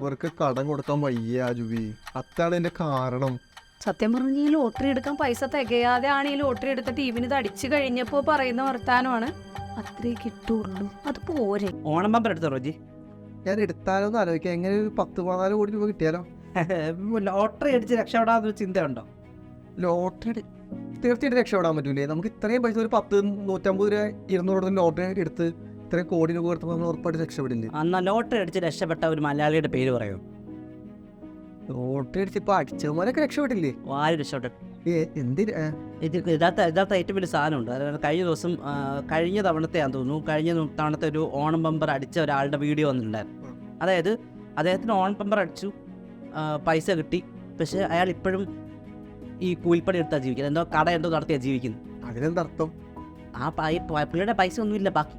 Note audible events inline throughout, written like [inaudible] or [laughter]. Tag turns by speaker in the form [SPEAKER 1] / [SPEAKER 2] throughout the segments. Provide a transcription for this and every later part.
[SPEAKER 1] ഇവർക്ക് കടം കൊടുക്കാൻ വയ്യ ജുബി അത്താണ് എന്റെ കാരണം.
[SPEAKER 2] സത്യം പറഞ്ഞ ഈ ലോട്ടറി എടുക്കാൻ പൈസ തികയാതെ ആണ് ഈ ലോട്ടറി എടുത്ത ടീമിന് ഇത് അടിച്ചു കഴിഞ്ഞപ്പോ പറയുന്ന വർത്താനമാണ്. അത്രേ കിട്ടുള്ളൂ. അത് പോരെ.
[SPEAKER 3] ഓണം പമ്പർ എടുത്തോ റോജി?
[SPEAKER 1] ഞാൻ എടുത്താലോന്ന് ആലോചിക്കാം. എങ്ങനെ ഒരു പത്ത് പതിനാല് കോടി രൂപ കിട്ടിയാലോ? [laughs]
[SPEAKER 3] ലോട്ടറി അടിച്ച് രക്ഷപ്പെടാന്നൊരു ചിന്തയുണ്ടോ?
[SPEAKER 1] ലോട്ടറി തീർച്ചയായിട്ടും രക്ഷപ്പെടാൻ പറ്റൂലേ. നമുക്ക് ഇത്രയും പൈസ ഒരു പത്ത് നൂറ്റമ്പത് രൂപ ഇരുന്നൂറ് രൂപ ലോട്ടറി എടുത്ത് ഇത്രയും കോടി രൂപ കൊടുത്തപ്പോൾ നമ്മൾ ഉറപ്പായിട്ട് രക്ഷപ്പെടില്ലേ?
[SPEAKER 3] അന്നാ ലോട്ടറി അടിച്ച് രക്ഷപ്പെട്ട ഒരു മലയാളിയുടെ പേര് പറയൂ.
[SPEAKER 1] ലോട്ടറി അടിച്ച് ഇപ്പൊ അടിച്ചവന്മാരൊക്കെ രക്ഷപ്പെട്ടില്ലേ
[SPEAKER 3] വാരി രക്ഷപ്പെട്ടു?
[SPEAKER 1] ഏ, ഇതിനകത്ത് ഏ,
[SPEAKER 3] ഇത് യഥാർത്ഥ യഥാർത്ഥ ഏറ്റവും വലിയ സാധനമുണ്ട്. അതായത് കഴിഞ്ഞ ദിവസം കഴിഞ്ഞ കഴിഞ്ഞ തവണത്തെയാന്ന് തോന്നുന്നു കഴിഞ്ഞ തവണത്തെ ഒരു ഓണം പമ്പർ അടിച്ച ഒരാളുടെ വീഡിയോ വന്നിട്ടുണ്ടായിരുന്നു. അതായത് അദ്ദേഹത്തിന് ഓണം പമ്പർ അടിച്ചു പൈസ കിട്ടി. പക്ഷെ അയാൾ ഇപ്പോഴും ഈ കൂലിപ്പണി എടുത്താ ജീവിക്കുന്നത്. എന്തോ കട എന്തോ നടത്തിയാണ് ജീവിക്കുന്നത്.
[SPEAKER 1] അതിനെന്തർത്ഥം
[SPEAKER 3] ആ പുള്ളിയുടെ പൈസ ഒന്നുമില്ല ബാക്കി.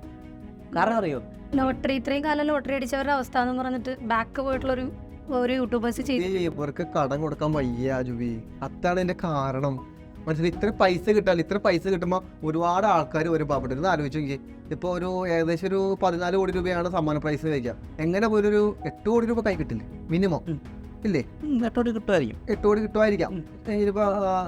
[SPEAKER 3] കാരണം അറിയോ?
[SPEAKER 2] ലോട്ടറി ഇത്രയും കാലം ലോട്ടറി അടിച്ചവരുടെ അവസ്ഥ എന്ന് പറഞ്ഞിട്ട് ബാക്ക് പോയിട്ടുള്ള ഒരു ഒരു യൂട്യൂബേഴ്സ് ചെയ്തു
[SPEAKER 1] ഇവർക്ക് കടം കൊടുക്കാൻ വയ്യ ജുബി. അതാണ് എന്റെ കാരണം. മനസ്സിലായി? ഇത്ര പൈസ കിട്ടാൻ ഇത്ര പൈസ കിട്ടുമ്പോൾ ഒരുപാട് ആൾക്കാർ ഒരു പാവപ്പെട്ടു ആലോചിച്ചു നോക്കി ഇപ്പോൾ ഒരു ഏകദേശം ഒരു പതിനാല് കോടി രൂപയാണ് സമ്മാന പ്രൈസ് വയ്ക്കുക എങ്ങനെ പോലും ഒരു എട്ട് കോടി രൂപ കൈ കിട്ടില്ല? മിനിമം. ഇല്ലേ
[SPEAKER 3] നെട്ടോട് കിട്ടുമായിരിക്കും.
[SPEAKER 1] എട്ട് കോടി കിട്ടുമായിരിക്കാം.
[SPEAKER 3] ഉം.
[SPEAKER 1] ഇതിപ്പോ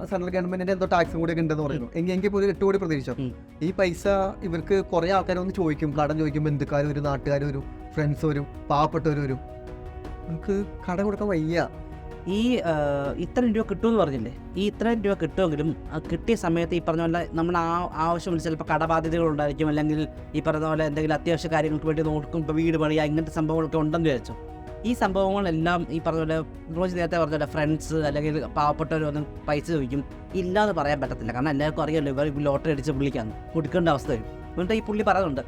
[SPEAKER 1] സെൻട്രൽ ഗവൺമെന്റിന്റെ എന്തോ ടാക്സും കൂടി ഒക്കെ ഉണ്ടെന്ന് പറയുന്നു. എങ്കിൽ എങ്കിൽ പോലും എട്ട് കോടി പ്രതീക്ഷിച്ചോ? ഈ പൈസ ഇവർക്ക് കുറെ ആൾക്കാർ ഒന്ന് ചോദിക്കും. കടം ചോദിക്കും. ബന്ധുക്കാർ വരും നാട്ടുകാർ വരും ഫ്രണ്ട്സ് വരും പാവപ്പെട്ടവർ വരും. നമുക്ക് കടം കൊടുക്കാൻ വയ്യ.
[SPEAKER 3] ഈ ഇത്ര ഇത്രയും രൂപ കിട്ടുമെന്ന് പറഞ്ഞില്ലേ? ഈ ഇത്രയും രൂപ കിട്ടുമെങ്കിലും കിട്ടിയ സമയത്ത് ഈ പറഞ്ഞ പോലെ നമ്മൾ ആ ആവശ്യം ചിലപ്പോൾ കടബാധ്യതകൾ ഉണ്ടായിരിക്കും. അല്ലെങ്കിൽ ഈ പറഞ്ഞ പോലെ എന്തെങ്കിലും അത്യാവശ്യ കാര്യങ്ങൾക്ക് വേണ്ടി നോക്കും. ഇപ്പോൾ വീട് പണിയുക ഇങ്ങനത്തെ സംഭവങ്ങളൊക്കെ ഉണ്ടെന്ന് വിചാരിച്ചു? ഈ സംഭവങ്ങളെല്ലാം ഈ പറഞ്ഞ പോലെ റോജ് നേരത്തെ പറഞ്ഞ പോലെ ഫ്രണ്ട്സ് അല്ലെങ്കിൽ പാവപ്പെട്ടവരൊന്നും പൈസ ചോദിക്കും. ഇല്ലാന്ന് പറയാൻ പറ്റത്തില്ല. കാരണം എല്ലാവർക്കും അറിയാമല്ലോ ഇവർ ലോട്ടറി അടിച്ച പുള്ളിക്കാന്ന് കൊടുക്കേണ്ട അവസ്ഥ വരും. എന്നിട്ട് ഈ പുള്ളി പറയുന്നുണ്ട്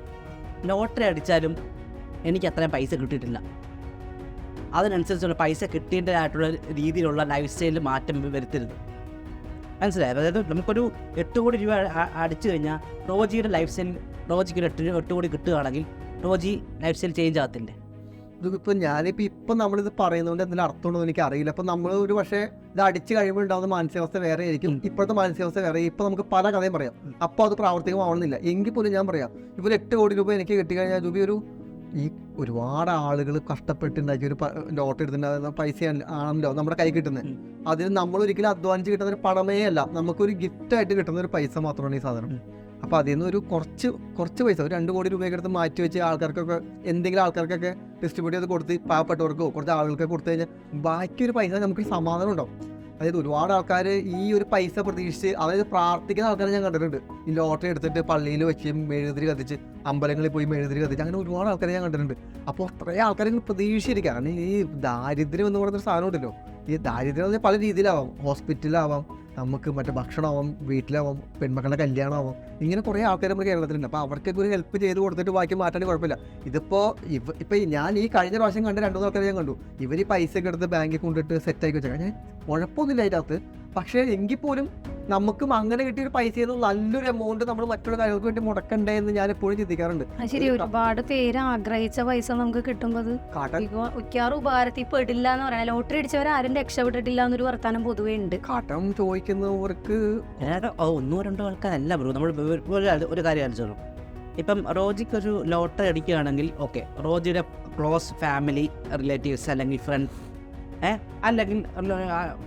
[SPEAKER 3] ലോട്ടറി അടിച്ചാലും എനിക്ക് അത്രയും പൈസ കിട്ടിയിട്ടില്ല. അതിനനുസരിച്ചുള്ള പൈസ കിട്ടേണ്ടതായിട്ടുള്ള രീതിയിലുള്ള ലൈഫ് സ്റ്റൈലിൽ മാറ്റം വരുത്തരുത്. മനസ്സിലായത് അതായത് നമുക്കൊരു എട്ട് കോടി രൂപ അടിച്ചു കഴിഞ്ഞാൽ റോജിയുടെ ലൈഫ് സ്റ്റൈൽ റോജിക്ക് ഒരു എട്ട് എട്ട് കോടി കിട്ടുകയാണെങ്കിൽ റോജി ലൈഫ് സ്റ്റൈൽ ചേഞ്ച് ആകത്തില്ലേ?
[SPEAKER 1] ഇതിപ്പോ ഞാനിപ്പോൾ ഇപ്പം നമ്മളിത് പറയുന്നതുകൊണ്ട് എന്തെങ്കിലും അർത്ഥമുണ്ടോ എനിക്ക് അറിയില്ല അപ്പം നമ്മൾ ഒരു പക്ഷേ ഇത് അടിച്ചു കഴിയുമ്പോൾ ഉണ്ടാകുന്ന മാനസികാവസ്ഥ വേറെ ആയിരിക്കും. ഇപ്പോഴത്തെ മാനസികാവസ്ഥ വേറെ. ഇപ്പം നമുക്ക് പല കഥയും പറയാം. അപ്പോൾ അത് പ്രാവർത്തികമാവണമെന്നില്ല എങ്കിൽ പോലും ഞാൻ പറയാം. ഇപ്പോൾ എട്ട് കോടി രൂപ എനിക്ക് കിട്ടിക്കഴിഞ്ഞാൽ രൂപ ഒരു ഈ ഒരുപാട് ആളുകൾ കഷ്ടപ്പെട്ടുണ്ടാക്കിയ ഒരു ലോട്ട് എടുത്തിട്ടുണ്ടാകുന്ന പൈസ ആണല്ലോ നമ്മുടെ കൈ കിട്ടുന്നത്. അതിന് നമ്മൾ ഒരിക്കലും അധ്വാനിച്ച് കിട്ടുന്ന ഒരു പണമേ അല്ല. നമുക്കൊരു ഗിഫ്റ്റായിട്ട് കിട്ടുന്ന ഒരു പൈസ മാത്രമാണ് ഈ സാധനം.
[SPEAKER 3] ഉം.
[SPEAKER 1] അപ്പൊ അതിൽ നിന്ന് ഒരു കുറച്ച് കുറച്ച് പൈസ ഒരു രണ്ട് കോടി രൂപയൊക്കെ എടുത്ത് മാറ്റി വെച്ച് ആൾക്കാർക്കൊക്കെ എന്തെങ്കിലും ആൾക്കാർക്കൊക്കെ ഡിസ്ട്രിബ്യൂട്ട് ചെയ്ത് കൊടുത്ത് പാവപ്പെട്ടവർക്കോ കുറച്ച് ആളുകൾക്ക് കൊടുത്തു കഴിഞ്ഞാൽ ബാക്കി ഒരു പൈസ നമുക്ക് സമാധാനം ഉണ്ടാവും. അതായത് ഒരുപാട് ആൾക്കാർ ഈ ഒരു പൈസ പ്രതീക്ഷിച്ച് അതായത് പ്രാർത്ഥിക്കുന്ന ആൾക്കാരെ ഞാൻ കണ്ടിട്ടുണ്ട്. ഈ ലോട്ടറി എടുത്തിട്ട് പള്ളിയിൽ വെച്ച് മെഴുതിരി കത്തിച്ച് അമ്പലങ്ങളിൽ പോയി മെഴുതിരി കത്തിച്ച് അങ്ങനെ ഒരുപാട് ആൾക്കാരെ ഞാൻ കണ്ടിട്ടുണ്ട്. അപ്പോൾ അത്രയും ആൾക്കാരെ പ്രതീക്ഷിച്ചിരിക്കുകയാണ് ഈ ദാരിദ്ര്യം എന്ന് പറയുന്ന സാധനം ഉണ്ടല്ലോ. ഈ ദാരിദ്ര്യം എന്ന് പറഞ്ഞാൽ പല രീതിയിലാവാം. ഹോസ്പിറ്റലാവാം നമുക്ക് മറ്റേ ഭക്ഷണമാവാം വീട്ടിലാവാം പെൺമക്കളുടെ കല്യാണമാവാം. ഇങ്ങനെ കുറേ ആൾക്കാർ നമ്മുടെ കേരളത്തിലുണ്ട്. അപ്പോൾ അവർക്കൊക്കെ ഒരു ഹെൽപ്പ് ചെയ്ത് കൊടുത്തിട്ട് ബാക്കി മാറ്റാൻ കുഴപ്പമില്ല. ഇതിപ്പോൾ ഇവ ഇപ്പോൾ ഞാൻ ഈ കഴിഞ്ഞ പ്രാവശ്യം കണ്ട രണ്ടു മൂന്ന് ഞാൻ കണ്ടു. ഇവർ ഈ പൈസ ഒക്കെ എടുത്ത് ബാങ്കിൽ കൊണ്ടിട്ട് സെറ്റാക്കി വെച്ചാൽ ഞാൻ കുഴപ്പമൊന്നുമില്ല അതിന്റെ അകത്ത് പക്ഷേ എങ്കിൽ പോലും നമുക്കും അങ്ങനെ കിട്ടിയ ഒരു പൈസ നല്ലൊരു എമൗണ്ട് നമ്മൾ മറ്റുള്ള കാര്യങ്ങൾക്ക് വേണ്ടി മുടക്കണ്ടേ എന്ന് ഞാൻ എപ്പോഴും ചിന്തിക്കാറുണ്ട്
[SPEAKER 2] ശരി ഒരുപാട് പേര് ആഗ്രഹിച്ച പൈസ നമുക്ക് കിട്ടുമ്പോൾ മിക്കവാറും ഉപകാരത്തിൽ പെടില്ല എന്ന് പറയാം ലോട്ടറി അടിച്ചവർ ആരും രക്ഷപ്പെട്ടിട്ടില്ല എന്നൊരു വർത്താനം പൊതുവേ ഉണ്ട്.
[SPEAKER 1] കാട്ടം ചോദിക്കുന്നവർക്ക്
[SPEAKER 3] ഒന്നോ രണ്ടോ ആൾക്കാരല്ല ബ്രോ. നമ്മൾ ഒരു- കാര്യം ആലോചിച്ചോളൂ. ഇപ്പം റോജിക്ക് ഒരു ലോട്ടറി അടിക്കുകയാണെങ്കിൽ ഓക്കെ റോജിയുടെ ക്ലോസ് ഫാമിലി റിലേറ്റീവ്സ് അല്ലെങ്കിൽ ഫ്രണ്ട് ഏ? അല്ലെങ്കിൽ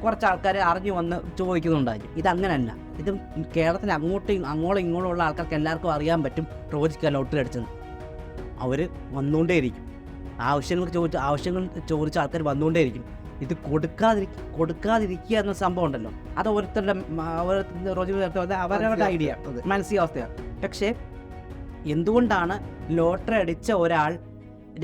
[SPEAKER 3] കുറച്ച് ആൾക്കാർ അറിഞ്ഞു വന്ന് ചോദിക്കുന്നുണ്ടായിരിക്കും. അങ്ങനല്ല ഇത് കേരളത്തിൽ അങ്ങോട്ടും അങ്ങോളം ഇങ്ങോളം ഉള്ള ആൾക്കാർക്ക് എല്ലാവർക്കും അറിയാൻ പറ്റും റോജിക്ക ലോട്ടറി അടിച്ചത് അവർ വന്നുകൊണ്ടേയിരിക്കും ആവശ്യങ്ങൾ ചോദിച്ച ആവശ്യങ്ങൾ ചോദിച്ച ആൾക്കാർ വന്നുകൊണ്ടേയിരിക്കും ഇത് കൊടുക്കാതിരി കൊടുക്കാതിരിക്കുക എന്ന സംഭവം ഉണ്ടല്ലോ. അത് ഓരോരുത്തരുടെ ഓരോരുത്തരുടെ അവരവരുടെ ഐഡിയ. മാനസികാവസ്ഥയാണ് പക്ഷേ എന്തുകൊണ്ടാണ് ലോട്ടറി അടിച്ച ഒരാൾ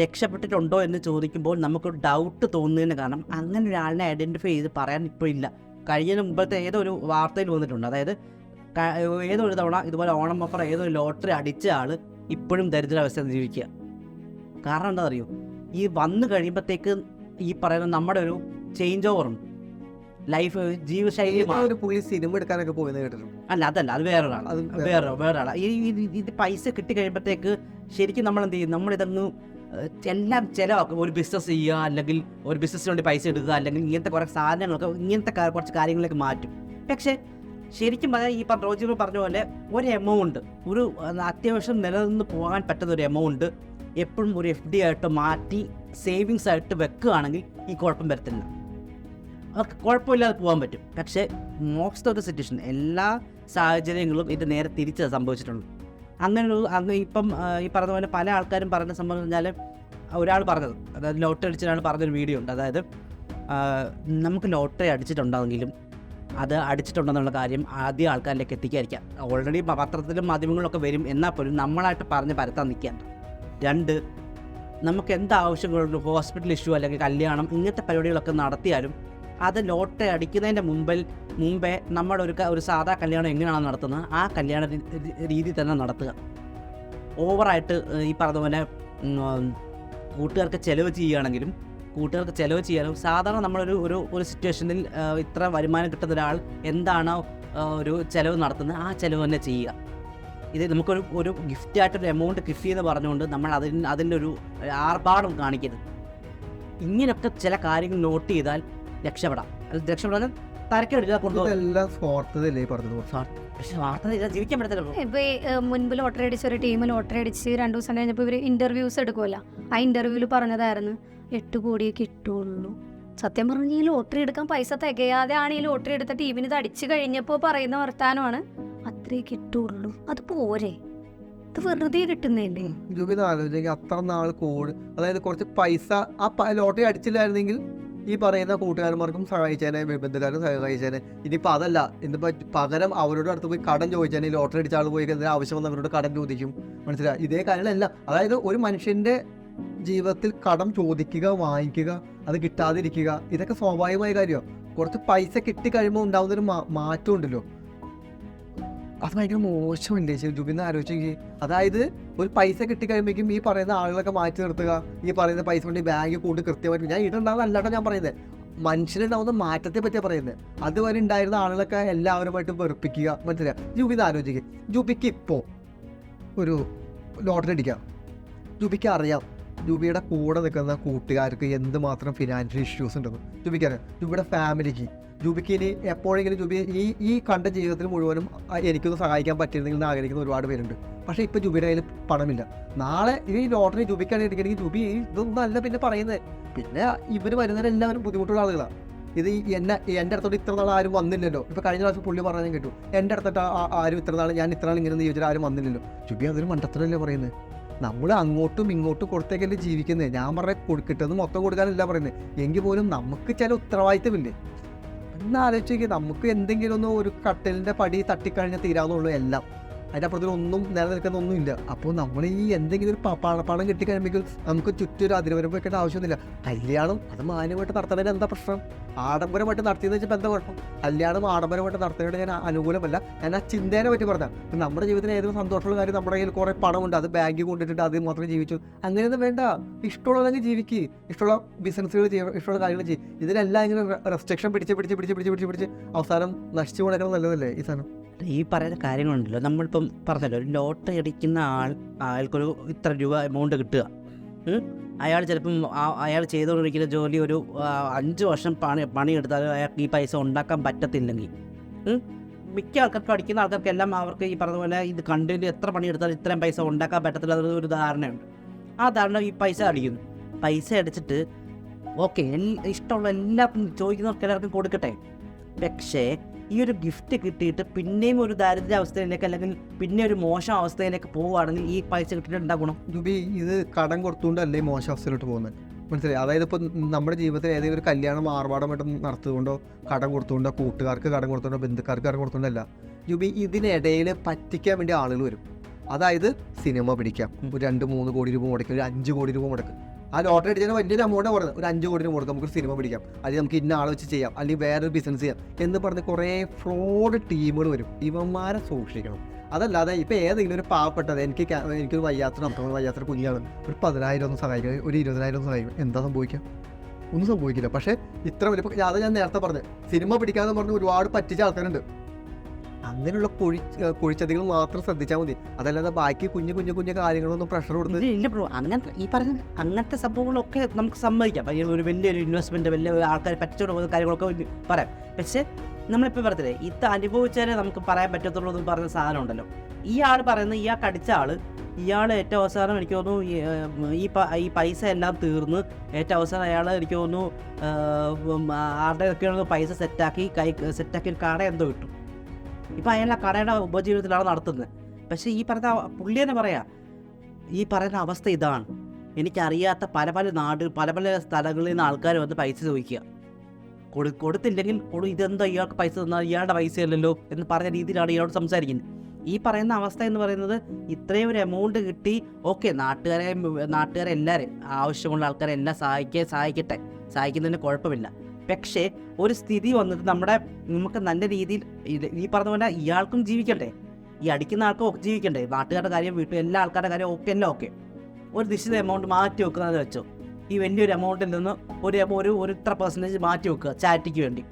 [SPEAKER 3] രക്ഷപ്പെട്ടിട്ടുണ്ടോ എന്ന് ചോദിക്കുമ്പോൾ നമുക്കൊരു ഡൗട്ട് തോന്നുന്നതിന് കാരണം അങ്ങനെ ഒരാളിനെ ഐഡന്റിഫൈ ചെയ്ത് പറയാൻ ഇപ്പോൾ ഇല്ല. കഴിഞ്ഞ മുമ്പത്തെ ഏതോ ഒരു വാർത്തയിൽ വന്നിട്ടുണ്ട്. അതായത് ഏതൊരു തവണ ഇതുപോലെ ഓണം ഓഫർ ഏതൊരു ലോട്ടറി അടിച്ച ആൾ ഇപ്പോഴും ദരിദ്രാവസ്ഥ ജീവിക്കുക. കാരണം എന്താ അറിയോ ഈ വന്നു കഴിയുമ്പോഴത്തേക്ക് ഈ പറയുന്ന നമ്മുടെ ഒരു ചേഞ്ച് ഓവർ ഉണ്ട്. ലൈഫ് ജീവിതശൈലി
[SPEAKER 1] ഒരു പുള്ളി സിനിമ എടുക്കാനൊക്കെ പോയെന്ന് കേട്ടിട്ടുണ്ട്.
[SPEAKER 3] അല്ല അതല്ല അത് വേറൊരാളാണ്
[SPEAKER 1] അത്
[SPEAKER 3] വേറെ. വേറൊരാളാണ് ഈ ഇത് പൈസ കിട്ടി കഴിയുമ്പോഴത്തേക്ക് ശരിക്കും നമ്മൾ എന്ത് ചെയ്യും? നമ്മളിതങ്ങ് എല്ലാം ചില ഒരു ബിസിനസ് ചെയ്യുക അല്ലെങ്കിൽ ഒരു ബിസിനസ്സിന് വേണ്ടി പൈസ എടുക്കുക അല്ലെങ്കിൽ ഇങ്ങനത്തെ കുറേ സാധനങ്ങളൊക്കെ ഇങ്ങനത്തെ കുറച്ച് കാര്യങ്ങളിലേക്ക് മാറ്റും. പക്ഷേ ശരിക്കും പറഞ്ഞാൽ ഈ പറഞ്ഞ റോജി പറഞ്ഞ പോലെ ഒരു എമൗണ്ട് ഒരു അത്യാവശ്യം നിലനിന്ന് പോകാൻ പറ്റുന്ന ഒരു എമൗണ്ട് എപ്പോഴും ഒരു എഫ് ഡി ആയിട്ട് മാറ്റി സേവിങ്സ് ആയിട്ട് വെക്കുകയാണെങ്കിൽ ഈ കുഴപ്പം വരത്തില്ല. അവർക്ക് കുഴപ്പമില്ലാതെ പോകാൻ പറ്റും. പക്ഷേ മോസ്റ്റ് ഓഫ് ദ സിറ്റുവേഷൻ എല്ലാ സാഹചര്യങ്ങളും ഇത് നേരെ തിരിച്ച് സംഭവിച്ചിട്ടുണ്ട്. അങ്ങനെ ഒരു അങ്ങ് ഇപ്പം ഈ പറഞ്ഞ പോലെ പല ആൾക്കാരും പറഞ്ഞ സംഭവം പറഞ്ഞാൽ ഒരാൾ പറഞ്ഞത്. അതായത് ലോട്ടറി അടിച്ച ഒരാൾ പറഞ്ഞൊരു വീഡിയോ ഉണ്ട്. അതായത് നമുക്ക് ലോട്ടറി അടിച്ചിട്ടുണ്ടെങ്കിലും അത് അടിച്ചിട്ടുണ്ടെന്നുള്ള കാര്യം ആദ്യം ആൾക്കാരിലേക്ക് എത്തിക്കാതിരിക്കാം. ഓൾറെഡി പത്രത്തിലും മാധ്യമങ്ങളിലൊക്കെ വരും. എന്നാൽ പോലും നമ്മളായിട്ട് പറഞ്ഞ് പരത്താൻ നിൽക്കാൻ. രണ്ട് നമുക്ക് എന്ത് ആവശ്യങ്ങളുണ്ട് ഹോസ്പിറ്റൽ ഇഷ്യൂ അല്ലെങ്കിൽ കല്യാണം ഇങ്ങനത്തെ പരിപാടികളൊക്കെ നടത്തിയാലും അത് ലോട്ട് അടിക്കുന്നതിന്റെ മുമ്പിൽ മുമ്പേ നമ്മുടെ ഒരു ഒരു സാധാ കല്യാണം എങ്ങനെയാണ് നടത്തുന്നത്? ആ കല്യാണ രീതി തന്നെ നടത്തുക. ഓവറായിട്ട് ഈ പറഞ്ഞ കൂട്ടുകാർക്ക് ചിലവ് ചെയ്യുകയാണെങ്കിലും കൂട്ടുകാർക്ക് ചിലവ് ചെയ്യാനും സാധാരണ നമ്മളൊരു ഒരു ഒരു സിറ്റുവേഷനിൽ ഇത്ര വരുമാനം കിട്ടുന്ന ഒരാൾ എന്താണോ ഒരു ചിലവ് നടത്തുന്നത് ആ ചിലവ് തന്നെ ചെയ്യുക. ഇത് നമുക്കൊരു ഒരു ഗിഫ്റ്റായിട്ടൊരു എമൗണ്ട് കിഫ്റ്റ് എന്ന് പറഞ്ഞുകൊണ്ട് നമ്മൾ അതിന് അതിന്റെ ഒരു ആർഭാടം കാണിക്കരുത്. ഇങ്ങനെയൊക്കെ ചില കാര്യങ്ങൾ നോട്ട് ചെയ്താൽ രക്ഷപ്പെടാം. അത് കൊണ്ടുപോകും.
[SPEAKER 1] ഇതെല്ലാം ഈ പറഞ്ഞത്
[SPEAKER 3] പക്ഷെ ജീവിക്കാൻ പറ്റത്തില്ല
[SPEAKER 2] ഇപ്പൊ ഈ, ഏഹ്, മുൻപ് ലോട്ടറി അടിച്ച ഒരു ടീം ലോട്ടറി അടിച്ച് രണ്ടു ദിവസം കഴിഞ്ഞപ്പോൾ ഇവർ ഇന്റർവ്യൂസ് എടുക്കുമല്ലോ ആ ഇന്റർവ്യൂവിൽ പറഞ്ഞതായിരുന്നു എട്ട് കോടിയേ കിട്ടുള്ളൂ. സത്യം പറഞ്ഞ ഈ ലോട്ടറി എടുക്കാൻ പൈസ തികയാതെയാണ് ഈ ലോട്ടറി എടുത്ത ടീമിന് ഇത് അടിച്ചു കഴിഞ്ഞപ്പോൾ പറയുന്ന വർത്താനമാണ് അത്രേ കിട്ടുള്ളൂ. അത് പോരെ. ഇത് വെറുതെ കിട്ടുന്നില്ലേ
[SPEAKER 1] ജൂബിന്ന് ആലോചിച്ചെങ്കിൽ അത്ര നാൾ കോഡ് അതായത് കുറച്ച് പൈസ ആ ലോട്ടറി അടിച്ചില്ലായിരുന്നെങ്കിൽ ഈ പറയുന്ന കൂട്ടുകാരന്മാർക്കും സഹായിച്ചേനെ ബന്ധുക്കാരും സഹായിച്ചേനെ. ഇനിയിപ്പോൾ അതല്ല ഇന്നിപ്പോൾ പകരം അവരോട് അടുത്ത് പോയി കടം ചോദിച്ചേനെ ലോട്ടറി അടിച്ച ആൾ പോയി എന്തെങ്കിലും ആവശ്യം വന്ന് അവരോട് കടം ചോദിക്കും. മനസ്സിലായി? ഇതേ കാര്യങ്ങളല്ല അതായത് ഒരു മനുഷ്യന്റെ ജീവിതത്തിൽ കടം ചോദിക്കുക വാങ്ങിക്കുക അത് കിട്ടാതിരിക്കുക ഇതൊക്കെ സ്വാഭാവികമായ കാര്യമാണ് കുറച്ച് പൈസ കിട്ടിക്കഴിയുമ്പോൾ ഉണ്ടാകുന്നൊരു മാറ്റം ഉണ്ടല്ലോ. അത് ഭയങ്കര മോശമുണ്ട്. ശരി ജുബിന്ന് ആലോചിച്ചെങ്കിൽ അതായത് ഒരു പൈസ കിട്ടിക്കഴിയുമ്പോഴേക്കും ഈ പറയുന്ന ആളുകളൊക്കെ മാറ്റി നിർത്തുക. ഈ പറയുന്ന പൈസ കൊണ്ട് ബാങ്ക് കൊണ്ട് കൃത്യമായിട്ട് ഞാൻ ഇതുണ്ടാവുന്ന അല്ലാട്ടോ ഞാൻ പറയുന്നത് മനുഷ്യനുണ്ടാവുന്ന മാറ്റത്തെ പറ്റിയാ പറയുന്നത് അതുവരെ ഉണ്ടായിരുന്ന ആളുകളൊക്കെ എല്ലാവരുമായിട്ടും വെറുപ്പിക്കുക മനസ്സിലാക്കുക ജൂബിന്ന് ആലോചിക്കുക ജൂബിക്ക് ഇപ്പോൾ ഒരു ലോട്ടറി അടിക്കാം. ജൂബിക്ക് അറിയാം. ജൂബിയുടെ കൂടെ നിൽക്കുന്ന കൂട്ടുകാർക്ക് എന്തുമാത്രം ഫിനാൻഷ്യൽ ഇഷ്യൂസ് ഉണ്ടെന്ന്. ജൂബിക്കറിയാം ജൂബിയുടെ ഫാമിലിക്ക് ജൂബിക്ക് ഇനി എപ്പോഴെങ്കിലും ജൂബി ഈ ഈ കണ്ട ജീവിതത്തിൽ മുഴുവനും എനിക്കൊന്ന് സഹായിക്കാൻ പറ്റിയിരുന്നെങ്കിൽ എന്ന് ആഗ്രഹിക്കുന്ന ഒരുപാട് പേരുണ്ട്. പക്ഷേ ഇപ്പോൾ ജൂബിയുടെ കയ്യിൽ പണമില്ല. നാളെ ഈ ലോട്ടറി ജൂബിക്കാണ് എടുക്കണമെങ്കിൽ ജൂബി ഇതൊന്നും അല്ല പിന്നെ പറയുന്നത് പിന്നെ ഇവർ വരുന്നവരെല്ലാവരും ബുദ്ധിമുട്ടുള്ള ആളുകളാണ് ഇത് എന്നെ എന്റെ അടുത്തോട്ട് ഇത്ര നാൾ ആരും വന്നില്ലല്ലോ. ഇപ്പോൾ കഴിഞ്ഞ പ്രാവശ്യം പുള്ളി പറഞ്ഞാൽ കിട്ടും. എന്റെ അടുത്തോട്ട് ആരും ഇത്ര നാൾ ഞാൻ ഇത്ര നാൾ ഇങ്ങനെ ചോദിച്ചാൽ ആരും വന്നില്ലല്ലോ. ജുബി അതൊരു മണ്ടത്തരല്ലേ പറയുന്നത് നമ്മൾ അങ്ങോട്ടും ഇങ്ങോട്ടും കൊടുത്തേക്കല്ലേ ജീവിക്കുന്നത് ഞാൻ പറഞ്ഞ കൊടുക്കിട്ടത് മൊത്തം കൊടുക്കാനല്ല പറയുന്നത് എങ്കിൽ പോലും നമുക്ക് ചില ഉത്തരവാദിത്തമില്ലേ? ആലോചിക്കുക നമുക്ക് എന്തെങ്കിലും ഒന്ന് ഒരു കട്ടലിന്റെ പടി തട്ടിക്കഴിഞ്ഞാൽ തീരാവുന്നുള്ളൂ എല്ലാം. അതിന്റെ അപ്പുറത്തിൽ ഒന്നും നിലനിൽക്കുന്ന ഒന്നുമില്ല അപ്പോൾ നമ്മൾ ഈ എന്തെങ്കിലും ഒരു പണം കിട്ടിക്കഴിയുമ്പോൾ നമുക്ക് ചുറ്റൊരു അതിരവരം വെക്കേണ്ട ആവശ്യമൊന്നുമില്ല. കല്യാണം അത് മാന്യമായിട്ട് നടത്തുന്നതിന് എന്താ പ്രശ്നം? ആഡംബരമായിട്ട് നടത്തിയെന്ന് വെച്ചാൽ എന്താ കുഴപ്പം? കല്യാണം ആഡംബരമായിട്ട് നടത്തുന്നതിന് ഞാൻ അനുകൂലമല്ല. ഞാൻ ആ ചിന്തേനെ പറ്റി പറഞ്ഞാൽ നമ്മുടെ ജീവിതത്തിൽ ഏതൊരു സന്തോഷമുള്ള കാര്യം നമ്മുടെ കയ്യിൽ കുറേ പണമുണ്ട്. അത് ബാങ്കിൽ കൊണ്ടിട്ടിട്ട് അത് മാത്രം ജീവിച്ചു. അങ്ങനെയൊന്നും വേണ്ട. ഇഷ്ടമുള്ളതെങ്കിൽ ജീവിക്ക്. ഇഷ്ടമുള്ള ബിസിനസ്സുകൾ ചെയ്യുക ഇഷ്ടമുള്ള കാര്യങ്ങൾ ചെയ്യും. ഇതിലെല്ലാം ഇങ്ങനെ റെസ്ട്രിക്ഷൻ പിടിച്ച് പിടിച്ച് പിടിച്ച് പിടിച്ച് പിടിച്ച് പിടിച്ച് അവസാനം നശിച്ചു കൊടുക്കണം നല്ലതല്ലേ ഈ സാധനം?
[SPEAKER 3] ഈ പറയുന്ന കാര്യങ്ങളുണ്ടല്ലോ. നമ്മളിപ്പം പറഞ്ഞല്ലോ ഒരു ലോട്ടറി അടിക്കുന്ന ആൾ അയാൾക്കൊരു ഇത്ര രൂപ എമൗണ്ട് കിട്ടുക. അയാൾ ചിലപ്പം അയാൾ ചെയ്തുകൊണ്ടിരിക്കുന്ന ജോലി ഒരു അഞ്ച് വർഷം പണി പണിയെടുത്താലും അയാൾക്ക് ഈ പൈസ ഉണ്ടാക്കാൻ പറ്റത്തില്ലെങ്കിൽ? മിക്ക ആൾക്കാർക്കും അടിക്കുന്ന ആൾക്കാർക്കെല്ലാം അവർക്ക് ഈ പറഞ്ഞ പോലെ ഇത് കണ്ടിട്ട് എത്ര പണിയെടുത്താലും ഇത്രയും പൈസ ഉണ്ടാക്കാൻ പറ്റത്തില്ല എന്നൊരു ഒരു ധാരണയുണ്ട്. ആ ധാരണ ഈ പൈസ അടിക്കുന്നു. പൈസ അടിച്ചിട്ട് ഓക്കെ ഇഷ്ടമുള്ള എല്ലാവർക്കും ചോദിക്കുന്നവർക്ക് എല്ലാവർക്കും കൊടുക്കട്ടെ? പക്ഷേ ഈ ഒരു ഗിഫ്റ്റ് കിട്ടിയിട്ട് പിന്നെയും ഒരു ദാരിദ്ര്യ അവസ്ഥയിലേക്ക് അല്ലെങ്കിൽ പിന്നെ ഒരു മോശം അവസ്ഥയിലേക്ക് പോവുകയാണെങ്കിൽ ഈ പൈസ കിട്ടിയിട്ട് എന്താ ഗുണം?
[SPEAKER 1] ഇത് കടം കൊടുത്തുകൊണ്ടല്ലേ മോശം അവസ്ഥയിലോട്ട് പോകുന്നത്? മനസ്സിലായി? അതായത് ഇപ്പോൾ നമ്മുടെ ജീവിതത്തിൽ ഏതെങ്കിലും ഒരു കല്യാണം ആർഭാടമായിട്ട് നടത്തുകൊണ്ടോ കടം കൊടുത്തുകൊണ്ടോ കൂട്ടുകാർക്ക് കടം കൊടുത്തുകൊണ്ടോ ബന്ധുക്കാർക്ക് കടം കൊടുത്തുകൊണ്ടല്ല ജുബി ഇതിനിടയിൽ പറ്റിക്കാൻ വേണ്ടി ആളുകൾ വരും. അതായത് സിനിമ പിടിക്കാം. ഒരു രണ്ട് മൂന്ന് കോടി രൂപ മുടക്കും ഒരു അഞ്ച് കോടി രൂപ മുടക്കും. ആ ലോട്ടറി അടിച്ചാൽ വലിയൊരു എമൗണ്ട് കുറഞ്ഞത് ഒരു അഞ്ച് കോടി രൂപ മുടക്കാം നമുക്ക് സിനിമ പിടിക്കാം. അല്ലെങ്കിൽ നമുക്ക് ഇന്ന ആളെ വെച്ച് ചെയ്യാം. അല്ലെങ്കിൽ വേറൊരു ബിസിനസ് ചെയ്യാം. എന്ന് പറഞ്ഞ് കുറേ ഫ്രോഡ് ടീമുകൾ വരും. ഇവന്മാരെ സൂക്ഷിക്കണം. അതല്ലാതെ ഇപ്പം ഏതെങ്കിലും ഒരു പാവപ്പെട്ടത് എനിക്ക് എനിക്കൊരു വയ്യാത്ത നമുക്ക് വയ്യാത്ര കുഞ്ഞാണ്. ഒരു പതിനായിരം ഒന്ന് സഹായിക്കും. ഒരു ഇരുപതിനായിരം ഒന്ന് സഹായിക്കും. എന്താ സംഭവിക്കുക? ഒന്നും സംഭവിക്കില്ല. പക്ഷേ ഇത്ര വലിയ അത് ഞാൻ നേരത്തെ പറഞ്ഞു. സിനിമ പിടിക്കാന്ന് പറഞ്ഞ് ഒരുപാട് പറ്റിച്ച ആൾക്കാരുണ്ട്. അങ്ങനെയുള്ള കുഴി കുഴിച്ചതികൾ മാത്രം ശ്രദ്ധിച്ചാൽ മതി. അതല്ലാതെ ബാക്കി കുഞ്ഞു കുഞ്ഞു കുഞ്ഞു കാര്യങ്ങളൊന്നും പ്രഷർ കൊടുത്ത്
[SPEAKER 3] ഇല്ല ബ്രോ അങ്ങനത്തെ ഈ പറഞ്ഞ അങ്ങനത്തെ സംഭവങ്ങളൊക്കെ നമുക്ക് സമ്മതിക്കാം. ഒരു വലിയൊരു ഇൻവെസ്റ്റ്മെന്റ് വലിയ ആൾക്കാർ പറ്റിച്ചോണ്ട് പോകുന്ന കാര്യങ്ങളൊക്കെ പറയാം. പക്ഷേ നമ്മളിപ്പോൾ പറഞ്ഞില്ലേ ഇത് അനുഭവിച്ചാലേ നമുക്ക് പറയാൻ പറ്റത്തുള്ളൂ എന്ന് പറഞ്ഞ സാധനം ഉണ്ടല്ലോ. ഈ ആൾ പറയുന്ന ഇയാൾ കടിച്ച ആൾ ഇയാൾ ഏറ്റവും അവസാനം എനിക്ക് തോന്നുന്നു ഈ, ഈ പൈസ എല്ലാം തീർന്ന് ഏറ്റവും അവസാനം അയാൾ എനിക്ക് തോന്നുന്നു ആരുടെ ഒക്കെയാണോ പൈസ സെറ്റാക്കി കൈ സെറ്റാക്കി ഒരു കട എന്തോ കിട്ടും ഇപ്പം അയാൾ ആ കടയുടെ ഉപജീവിതത്തിലാണ് നടത്തുന്നത്. പക്ഷേ ഈ പറഞ്ഞ പുള്ളി തന്നെ പറയാം ഈ പറയുന്ന അവസ്ഥ ഇതാണ്. എനിക്കറിയാത്ത പല പല നാട് പല പല സ്ഥലങ്ങളിൽ നിന്ന് ആൾക്കാർ വന്ന് പൈസ ചോദിക്കുക. കൊടു കൊടുത്തില്ലെങ്കിൽ കൊടു ഇതെന്താ ഇയാൾക്ക് പൈസ തന്നാൽ ഇയാളുടെ പൈസയല്ലല്ലോ എന്ന് പറഞ്ഞ രീതിയിലാണ് ഇയാളോട് സംസാരിക്കുന്നത്. ഈ പറയുന്ന അവസ്ഥ എന്ന് പറയുന്നത് ഇത്രയും ഒരു എമൗണ്ട് കിട്ടി ഓക്കെ നാട്ടുകാരെ നാട്ടുകാരെ എല്ലാവരെയും ആവശ്യമുള്ള ആൾക്കാരെ എല്ലാം സഹായിക്കേ സഹായിക്കട്ടെ. സഹായിക്കുന്നതിന് കുഴപ്പമില്ല. പക്ഷേ ഒരു സ്ഥിതി വന്നിട്ട് നമ്മുടെ നമുക്ക് നല്ല രീതിയിൽ ഈ പറഞ്ഞ പോലെ ഇയാൾക്കും ജീവിക്കണ്ടേ? ഈ അടിക്കുന്ന ആൾക്കും ഒക്കെ ജീവിക്കണ്ടേ? നാട്ടുകാരുടെ കാര്യം വീട്ടിൽ എല്ലാ ആൾക്കാരുടെ കാര്യം ഓക്കെ എല്ലാം ഓക്കെ ഒരു നിശ്ചിത എമൗണ്ട് മാറ്റി വെക്കുന്നത് വെച്ചോ. ഈ വലിയൊരു എമൗണ്ടിൽ നിന്ന് ഒരു ഒരു ഒരു ഇത്ര പെർസെന്റേജ് മാറ്റി വെക്കുക ചാരിറ്റിക്ക് വേണ്ടി.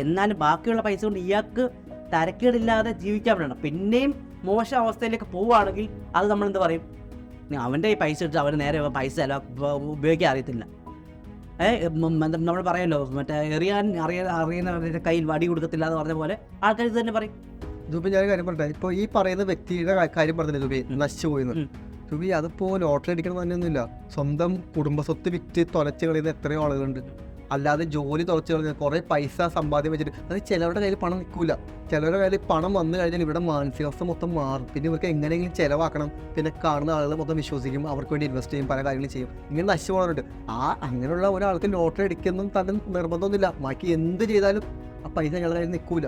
[SPEAKER 3] എന്നാലും ബാക്കിയുള്ള പൈസ കൊണ്ട് ഇയാൾക്ക് തരക്കേടില്ലാതെ ജീവിക്കാൻ വേണം പിന്നെയും മോശം അവസ്ഥയിലേക്ക് പോവുകയാണെങ്കിൽ അത് നമ്മൾ എന്ത് പറയും? അവന്റെ ഈ പൈസ എടുത്ത് അവന് നേരെ പൈസ ഉപയോഗിക്കാൻ അറിയത്തില്ല. നമ്മൾ പറയല്ലോ മറ്റേ എറിയാൻ അറിയാൻ അറിയുന്നവരുടെ കയ്യിൽ വടി കൊടുക്കത്തില്ല എന്ന് പറഞ്ഞ പോലെ ആൾക്കാർ ഇത് തന്നെ പറയും.
[SPEAKER 1] ദുബി ഞാൻ കാര്യം പറയട്ടെ? ഇപ്പോൾ ഈ പറയുന്ന വ്യക്തിയുടെ കാര്യം പറഞ്ഞില്ലേ ദുബി? നശിച്ചു പോയിന്ന്. ദുബി അതിപ്പോ ലോട്ടറി അടിക്കണം തന്നെയൊന്നുമില്ല സ്വന്തം കുടുംബസ്വത്ത് വിറ്റ് തൊലച്ച് കളയുന്ന എത്രയോ ആളുകളുണ്ട്. അല്ലാതെ ജോലി തുറച്ച് കളഞ്ഞാൽ കുറേ പൈസ സമ്പാദ്യം വെച്ചിട്ട് അത് ചിലവരുടെ കയ്യിൽ പണം നിൽക്കില്ല ചിലവരുടെ കയ്യിൽ പണം വന്നു കഴിഞ്ഞാൽ ഇവിടെ മാനസികാവസ്ഥ മൊത്തം മാറും. പിന്നെ ഇവർക്ക് എങ്ങനെയെങ്കിലും ചിലവാക്കണം. പിന്നെ കാണുന്ന ആളുകൾ മൊത്തം വിശ്വസിക്കും. അവർക്ക് വേണ്ടി ഇൻവെസ്റ്റ് ചെയ്യും പല കാര്യങ്ങളും ചെയ്യും. ഇങ്ങനെ നശിച്ചു പോകാറുണ്ട് ആ അങ്ങനെയുള്ള ഒരാൾക്ക് ലോട്ടറി അടിക്കുന്നതും തന്നെ നിർബന്ധമൊന്നുമില്ല. ബാക്കി എന്ത് ചെയ്താലും ആ പൈസ ഞങ്ങളുടെ കയ്യിൽ നിൽക്കൂല.